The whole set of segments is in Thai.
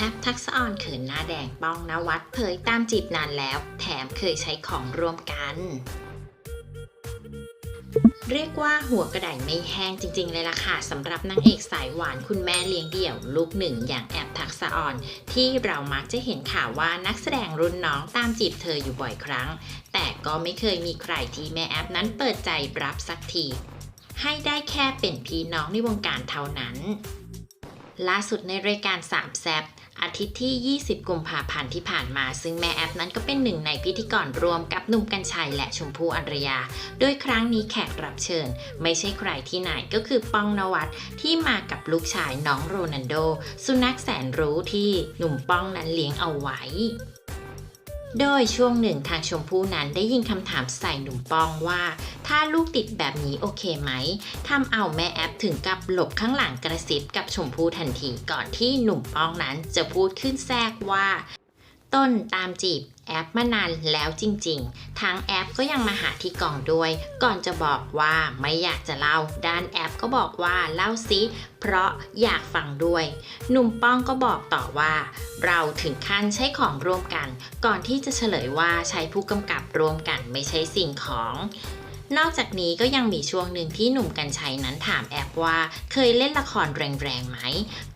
แอปทักษออนเขินหน้าแดงป้องนวัดเผยตามจีบนานแล้ว แถมเคยใช้ของร่วมกัน เรียกว่าหัวกระไดไม่แห้งจริง ๆ เลยล่ะค่ะสำหรับนางเอกสายหวานคุณแม่เลี้ยงเดี่ยว ลูกหนึ่งอย่างแอปทักษะออน ที่เรามักจะเห็นข่าวว่านักแสดงรุ่นน้องตามจีบเธออยู่บ่อยครั้ง แต่ก็ไม่เคยมีใครที่แม่แอปนั้นเปิดใจรับสักทีให้ได้แค่เป็นพี่น้องในวงการเท่านั้นล่าสุดในรายการสามแซบ อาทิตย์ที่ 20 กุมภาพันธ์ที่ผ่านมา ซึ่งแม่แอปนั้นก็เป็นหนึ่งในพิธีกรรวมกับหนุ่มกัญชัยและชมพู่อารยา โดยครั้งนี้แขกรับเชิญ ไม่ใช่ใครที่ไหนก็คือป้องนวัดที่มากับลูกชายน้องโรนันโด สุนัขแสนรู้ที่หนุ่มป้องนั้นเลี้ยงเอาไว้ โดยช่วงหนึ่งทางชมพู่นั้นได้ยิงคำถามใส่หนุ่มปองว่า ถ้าลูกติดแบบนี้โอเคไหมทำเอาแม่แอปถึงกับหลบข้างหลังกระซิบกับชมพู่ทันทีก่อนที่หนุ่มปองนั้นจะพูดขึ้นแทรกว่า ต้นตามจีบแอปมานานแล้วจริงๆ ทางแอปก็ยังมาหาที่กล่องด้วย ก่อนจะบอกว่าไม่อยากจะเล่า ด้านแอปก็บอกว่าเล่าซิ เพราะอยากฟังด้วย หนุ่มป้องก็บอกต่อว่า เราถึงขั้นใช้ของร่วมกัน ก่อนที่จะเฉลยว่าใช้ผู้กำกับร่วมกันไม่ใช่สิ่งของ นอกจากนี้ก็ยังมีช่วงหนึ่งที่หนุ่มกัญชัยนั้นถามแอปว่า เคยเล่นละครแรงๆไหม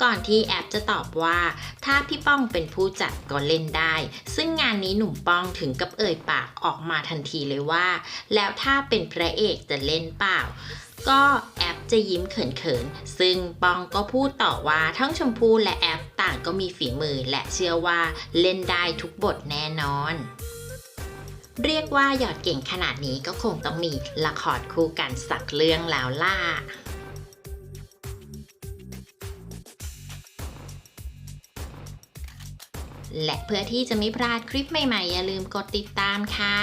ก่อนที่แอปจะตอบว่า ถ้าพี่ป้องเป็นผู้จัดก็เล่นได้ ซึ่งงานนี้หนุ่มป้องถึงกับเอ่ยปากออกมาทันทีเลยว่า แล้วถ้าเป็นพระเอกจะเล่นเปล่าก็แอปจะยิ้มเขินๆ ซึ่งปองก็พูดต่อว่าทั้งชมพู่และแอปต่างก็มีฝีมือและเชื่อว่าเล่นได้ทุกบทแน่นอน เรียกว่าหยอดเก่งขนาดนี้ก็คงต้องมีละครคู่กันสักเรื่องแล้วล่ะและเพื่อที่จะไม่พลาดคลิปใหม่ๆ อย่าลืมกดติดตามค่ะ